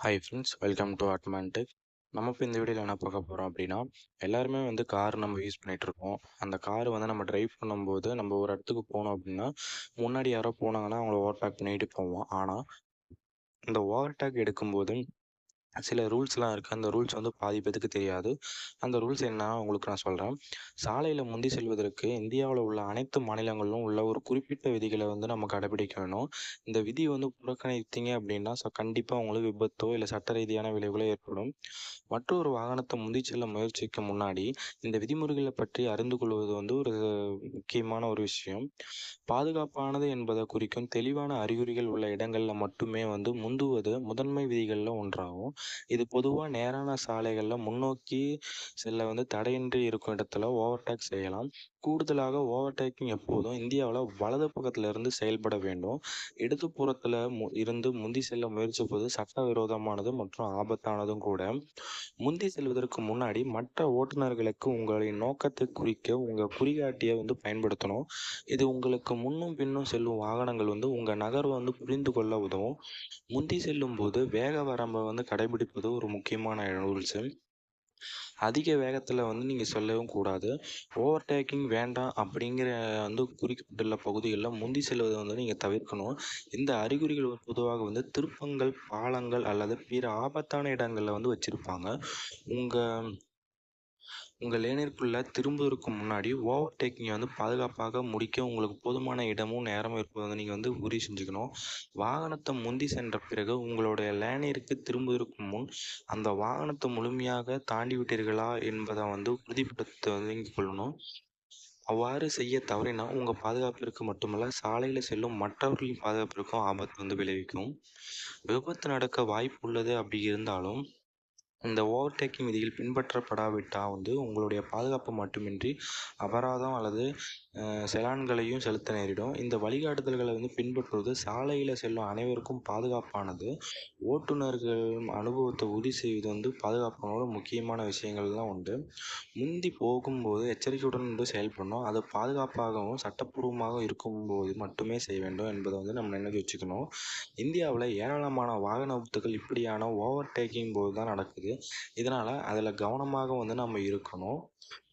Hi friends welcome to Admantech நம்ம இப்போ இந்த வீடியோவில் என்ன பார்க்க போகிறோம் அப்படின்னா எல்லாருமே வந்து கார் நம்ம யூஸ் பண்ணிகிட்டு இருக்கோம். அந்த கார் வந்து நம்ம டிரைவ் பண்ணும்போது நம்ம ஒரு இடத்துக்கு போனோம் அப்படின்னா முன்னாடி யாரோ போனாங்கன்னா அவங்கள ஓவர்டேக் பண்ணிட்டு போவோம். ஆனால் இந்த ஓவர்டேக் எடுக்கும்போது சில ரூல்ஸ்லாம் இருக்குது அந்த ரூல்ஸ் வந்து பாதி பேத்துக்கு தெரியாது. அந்த ரூல்ஸ் என்ன உங்களுக்கு நான் சொல்கிறேன் சாலையில் முந்தி செல்வதற்கு இந்தியாவில் உள்ள அனைத்து மாநிலங்களிலும் உள்ள ஒரு குறிப்பிட்ட விதிகளை வந்து நம்ம கடைபிடிக்க வேணும். இந்த விதி வந்து புறக்கணித்தீங்க அப்படின்னா கண்டிப்பாக உங்களுக்கு விபத்தோ இல்லை சட்ட ரீதியான விளைவுகளோ ஏற்படும். மற்றொரு வாகனத்தை முந்தி செல்ல முயற்சிக்கு முன்னாடி இந்த விதிமுறைகளை பற்றி அறிந்து கொள்வது வந்து ஒரு முக்கியமான ஒரு விஷயம். பாதுகாப்பானது என்பதை குறிக்கும் தெளிவான அறிகுறிகள் உள்ள இடங்களில் மட்டுமே வந்து முந்துவது முதன்மை விதிகளில் ஒன்றாகும். இது பொதுவாக நேரான சாலைகளில் முன்னோக்கி செல்ல வந்து தடையின்றி இருக்கும் இடத்துல ஓவர்டேக் செய்யலாம். கூடுதலாக ஓவர்டேக்கிங் எப்போதும் இந்தியாவில் வலது பக்கத்தில் இருந்து செயல்பட வேண்டும். இடதுபுறத்தில் மு இருந்து முந்தி செல்ல முயற்சிப்பது சட்டவிரோதமானது மற்றும் ஆபத்தானதும் கூட. முந்தி செல்வதற்கு முன்னாடி மற்ற ஓட்டுநர்களுக்கு உங்களின் நோக்கத்தை குறிக்க உங்கள் குறிகாட்டியை வந்து பயன்படுத்தணும். இது உங்களுக்கு முன்னும் பின்னும் செல்லும் வாகனங்கள் வந்து உங்கள் நகர்வை வந்து புரிந்து கொள்ள உதவும். முந்தி செல்லும் போது வேக வரம்பை வந்து கடைபிடிப்பது ஒரு முக்கியமான ரூல்ஸு அதிக வேகத்தில் வந்து நீங்கள் செல்லவும் கூடாது. ஓவர்டேக்கிங் வேண்டாம் அப்படிங்கிற வந்து குறிப்பிட்டுள்ள பகுதிகளில் முந்தி செல்வதை வந்து நீங்கள் தவிர்க்கணும். இந்த அறிகுறிகள் பொதுவாக வந்து திருப்பங்கள் பாலங்கள் அல்லது பிற ஆபத்தான இடங்களில் வந்து வச்சுருப்பாங்க. உங்கள் உங்கள் லேனிற்குள்ளே திரும்புவதற்கு முன்னாடி ஓவர்டேக்கிங்கை வந்து பாதுகாப்பாக முடிக்க உங்களுக்கு போதுமான இடமும் நேரமும் இருப்பதை வந்து நீங்கள் வந்து உறுதி செஞ்சுக்கணும். வாகனத்தை முந்தி சென்ற பிறகு உங்களுடைய லேனிற்கு திரும்புவதற்கு முன் அந்த வாகனத்தை முழுமையாக தாண்டி விட்டீர்களா என்பதை வந்து உறுதிப்படுத்த வந்து கொள்ளணும். அவ்வாறு செய்ய தவறினால் உங்கள் பாதுகாப்பிற்கு மட்டுமல்ல சாலையில் செல்லும் மற்றவர்களின் பாதுகாப்பிற்கும் ஆபத்து வந்து விளைவிக்கும். விபத்து நடக்க வாய்ப்பு உள்ளது அப்படி இருந்தாலும் இந்த ஓவர்டேக்கிங் விதிகள் பின்பற்றப்படாவிட்டால் வந்து உங்களுடைய பாதுகாப்பு மட்டுமின்றி அபராதம் அல்லது செலான்களையும் செலுத்த நேரிடும். இந்த வழிகாட்டுதல்களை வந்து பின்பற்றுவது சாலையில் செல்லும் அனைவருக்கும் பாதுகாப்பானது. ஓட்டுநர்கள் அனுபவத்தை உறுதி செய்வது வந்து பாதுகாப்பானோட முக்கியமான விஷயங்கள்லாம் உண்டு. முந்தி போகும்போது எச்சரிக்கையுடன் வந்து செயல்படணும். அது பாதுகாப்பாகவும் சட்டப்பூர்வமாக இருக்கும்போது மட்டுமே செய்ய வேண்டும் என்பதை வந்து நம்ம நினைவு வச்சுக்கணும். இந்தியாவில் ஏராளமான வாகன விபத்துகள் இப்படியான ஓவர்டேக்கிங் போது தான் நடக்குது. இதனால் அதில் கவனமாக வந்து நம்ம இருக்கணும்.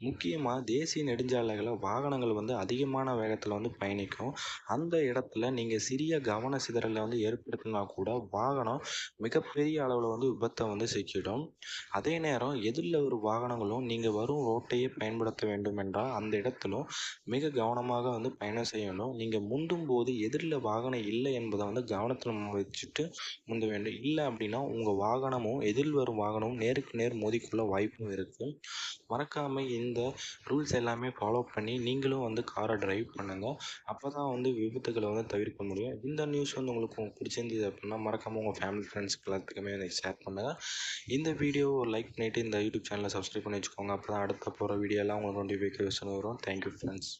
முக்கியமாக தேசிய நெடுஞ்சாலைகளில் வாகனங்கள் வந்து அதிகமான வேகத்தில் வந்து பயணிக்கும். அந்த இடத்துல நீங்கள் சிறிய கவன சிதறலை வந்து ஏற்படுத்தினா கூட வாகனம் மிகப்பெரிய அளவில் வந்து விபத்தை வந்து சிக்கிடும். அதே நேரம் எதிரில் ஒரு வாகனங்களும் நீங்கள் வரும் ரோட்டையே பயன்படுத்த வேண்டும் என்றால் அந்த இடத்திலும் மிக கவனமாக வந்து பயணம் செய்யணும் நீங்கள் முந்தும் போது எதிரில் வாகனம் இல்லை என்பதை வந்து கவனத்தில் வச்சுட்டு முந்த வேண்டும். இல்லை அப்படின்னா உங்கள் வாகனமும் எதிரில் வரும் வாகனமும் நேருக்கு நேர் மோதிக்கொள்ள வாய்ப்பும் இருக்குது மறக்காமல் இந்த ரூல்ஸ் எல்லாமே ஃபாலோ பண்ணி நீங்களும் வந்து காரை டிரைவ் பண்ணுங்கள் அப்போ தான் வந்து விபத்துகளை வந்து தவிர்க்க முடியும். இந்த நியூஸ் வந்து உங்களுக்கு பிடிச்சிருந்தது அப்படின்னா மறக்காமல் உங்கள் ஃபேமிலி ஃப்ரெண்ட்ஸ்க்கு எல்லாத்துக்குமே வந்து ஷேர் பண்ணுங்கள் இந்த வீடியோ லைக் பண்ணிவிட்டு இந்த யூடியூப் சேனலை சப்ஸ்கிரைப் பண்ணி வச்சுக்கோங்க. அப்போ தான் அடுத்த போகிற வீடியோலாம் உங்களுக்கு நோட்டிஃபிகேஷன் வரும். Thank you friends